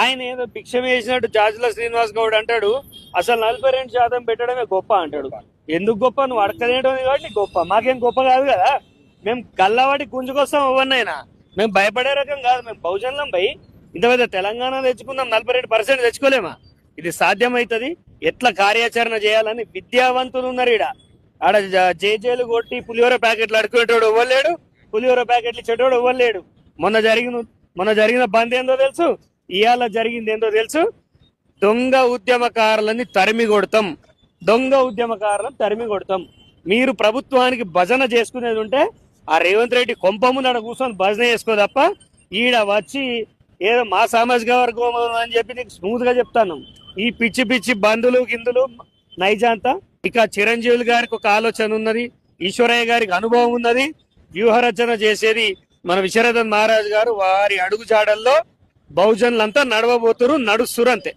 ఆయన ఏదో భిక్షం వేసినట్టు జాజుల శ్రీనివాస్ గౌడ్ అంటాడు అసలు నలభై రెండు శాతం పెట్టడమే గొప్ప అంటాడు. ఎందుకు గొప్ప? నువ్వు అడకలేయడం కాబట్టి గొప్ప. మాకేం గొప్ప కాదు కదా. మేము గల్లవాటి గుంజుకొస్తాం ఎవరినైనా. మేము భయపడే రకం కాదు. మేము బహుజనులం పోయి ఇంత పెద్ద తెలంగాణ తెచ్చుకుందాం నలభై రెండు పర్సెంట్ తెచ్చుకోలేమా? ఇది సాధ్యమవుతుంది ఎట్లా కార్యాచరణ చేయాలని విద్యావంతులు ఉన్నారు ఈడ. ఆడ జేజేలు కొట్టి పులిహోర ప్యాకెట్లు అడుకునేటోడు ఇవ్వలేడు పులిహోర ప్యాకెట్లు ఇచ్చేటోడు ఇవ్వలేడు మొన్న జరిగిన మొన్న జరిగిన బంద్ ఏందో తెలుసు? ఇవాళ జరిగింది ఏందో తెలుసు? దొంగ ఉద్యమకారులని తరిమి కొడతాం. దొంగ ఉద్యమకారులను తరిమి కొడతాం. మీరు ప్రభుత్వానికి భజన చేసుకునేది ఉంటే ఆ రేవంత్ రెడ్డి కొంప ముందు కూర్చొని భజన చేసుకో తప్ప ఈడ వచ్చి ఏదో మా సామాజిక వర్గం అని చెప్పి నీకు స్మూత్గా చెప్తాను. ఈ పిచ్చి పిచ్చి బంధులు గిందులు నైజాంతా. ఇక చిరంజీవులు గారికి ఒక ఆలోచన ఉన్నది ఈశ్వరయ్య గారికి అనుభవం ఉన్నది. వ్యూహరచన చేసేది మన విశ్వరథన్ మహారాజు గారు. వారి అడుగుజాడల్లో ಬಹುಜನ್ಲಂತ ನಡವಬೋತರು ನಡುಸುರಂತೆ